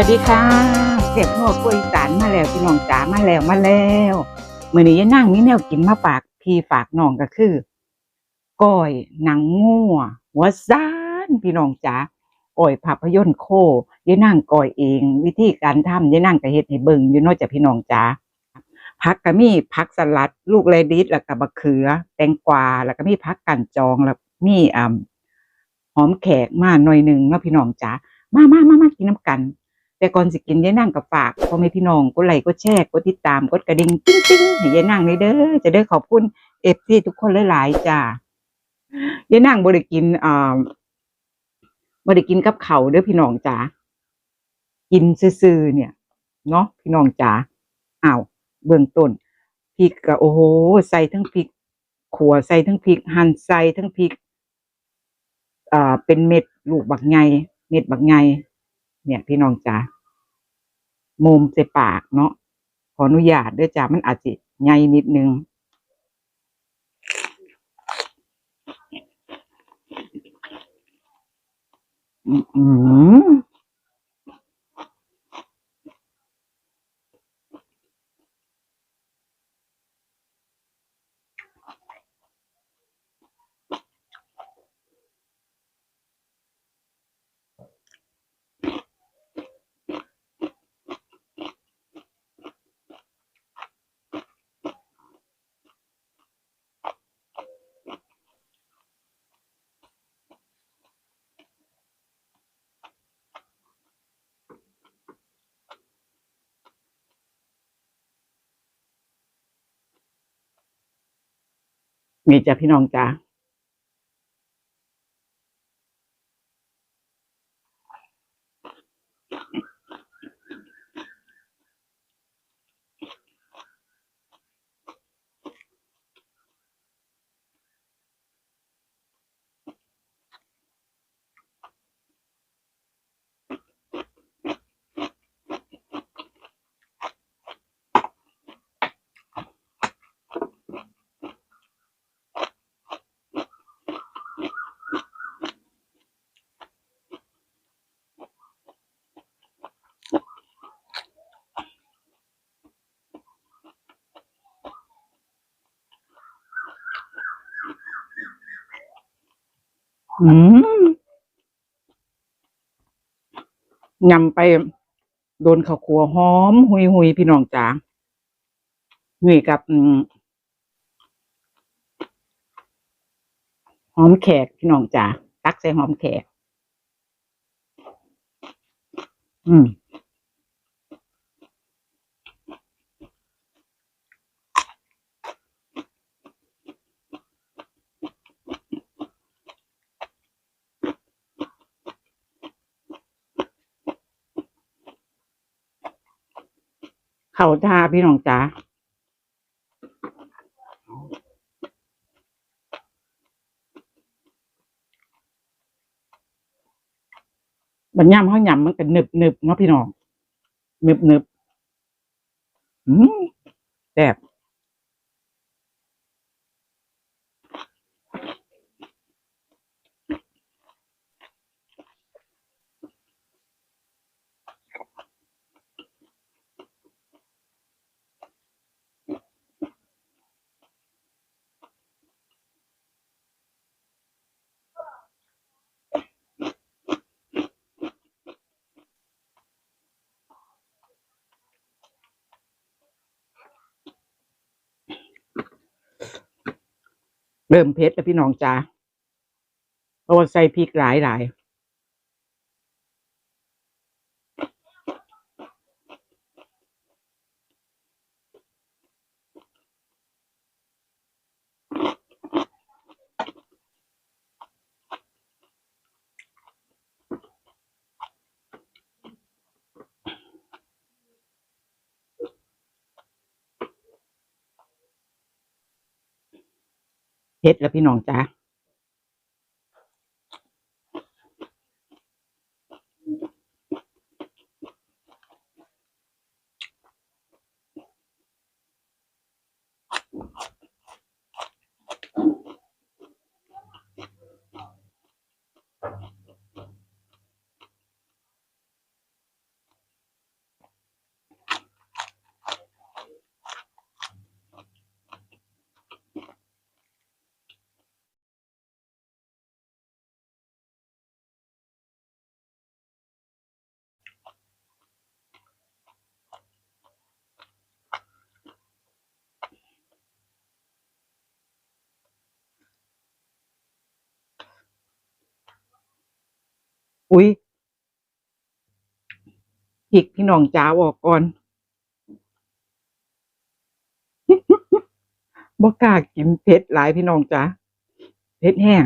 วัสดีค่ะเสียบนวดกล้วยสานมาแล้วพี่น้องจ๋ามาแล้วมาแล้วมื้อนี้ยายนั่งมีแนวกินมาฝากพี่ฝากน้องก็คือก้อยหนังงัวหัวซานพี่น้องจ๋าก้อยภาพยนตร์โคยายนั่งก้อยเอง วิธีการทำยายนั่งก็เฮ็ดให้เบิ่งอยู่นอกจากพี่น้องจ๋าผักก็มีผักสลัด ลูกเลดิสแล้วก็บะเขือ แตงกวาแล้วก็มีผักกันจองแล้วมีอ่าหอมแขกมาหน่อยหนึ่งเนาะพี่น้องจ๋ามามามามากินน้ำกัน แต่ก่อนสิกินยายนั่งกับฝากพ่อแม่พี่น้องกดไลค์กดแชร์กดติดตามกดกระดิ่งติ้งติ้งให้ยายนั่งเลยเด้อจะได้ขอบคุณเอฟซีทุกคนหลายๆจ้ายายนั่งบ่ได้กินอ่าบ่ได้กินกับเขาเด้อพี่น้องจ๋ากินซื่อๆเนี่ย เนาะพี่น้องจ๋าอ้าวเบื้องต้นพริกก็โอ้โหใส่ทั้งพริกขัวใส่ทั้งพริกหั่นใส่ทั้งพริกอ่าเป็นเม็ดลูกบักไงเม็ดบักไง เนี่ยพี่น้องจ๋ามุมเสปากเนาะขออนุญาตด้วยจ้ามันอาจจะใหญ่นิดนึงอืม มีจ้ะพี่น้องจ้า ยำไป โดนข้าวคั่วหอม หุยหุยพี่น้องจ๋านี่กับหอมแขกพี่น้องจ๋าตักใส่หอมแขก อืม เขาท่าพี่น้องจ๋าบัญญัติเขาหยำมันก็หนึบหนึบเนาะพี่น้องหนึบหนึบอืมแซ่บ เริ่มเผ็ดแล้วพี่น้องจ้าเพราะว่าใส่พริกหลายหลาย เผ็ดแล้วพี่น้องจ้า อุ้ยพริกพี่น้องจ๋าออกก่อนบ่กล้ากินเผ็ดหลายพี่น้องจ๋าเผ็ดแห้ง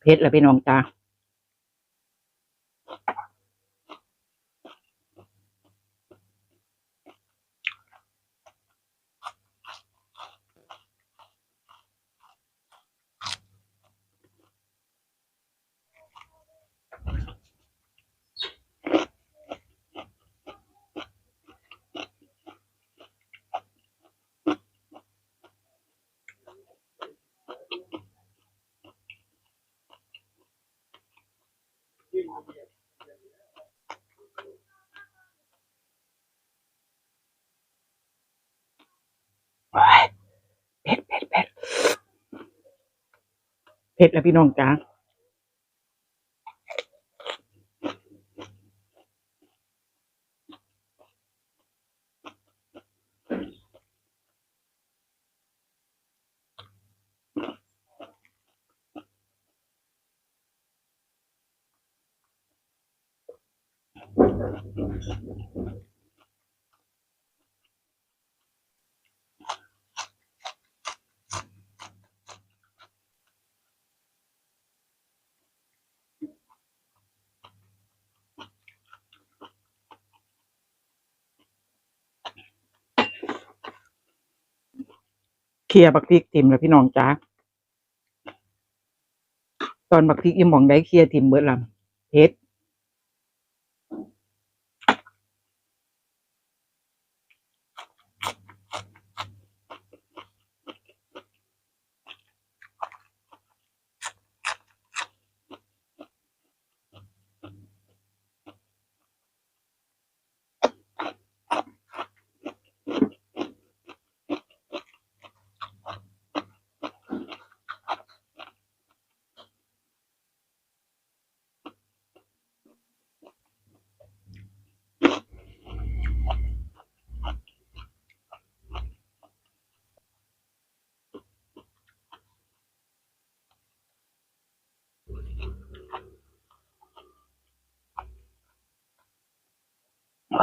เพชรแล้วพี่น้องจ้า เผ็ดเผ็ดเผ็ดเผ็ดแล้วพี่น้องจ้า เคลียร์บักพริกทิมแล้วพี่น้องจ๋าตอนบักพริกอิ่มหมองได้เคลียร์ทิมเบิดลำเผ็ด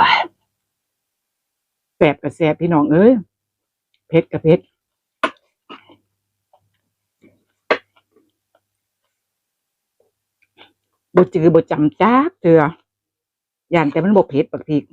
าย แสบกับแสบพี่น้องเอ้ยเผ็ดกับเผ็ดบ่จือบ่จำจ้ากเถื่อย่านแต่มันบ่เผ็ดบักพริก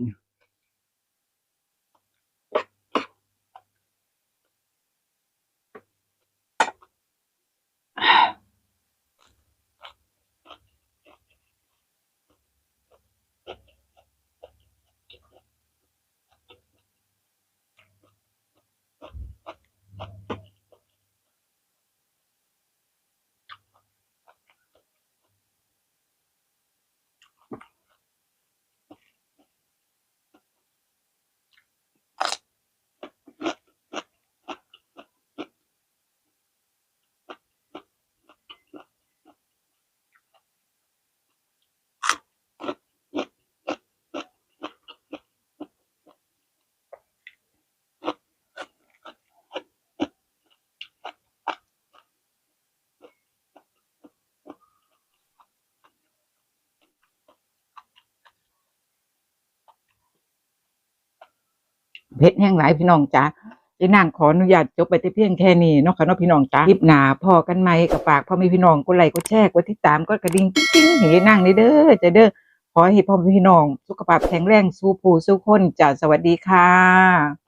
เพชรแห้งหลายพี่น้องจ้าเจะนางขออนุญาตจบไปแต่เพียงแค่นี้เนาะค่ะเนาะพี่น้องจ้าคลิปหนาพอกันไหมกับฝากพ่อแม่พี่น้องกดไลค์กดแชร์กดติดตามกดกระดิ่งติ๊งๆให้นางนี่เด้อจะเด้อขอให้พ่อแม่พี่น้อง สุขภาพแข็งแรงสู้ผู้สู้คนจ้าสวัสดีค่ะ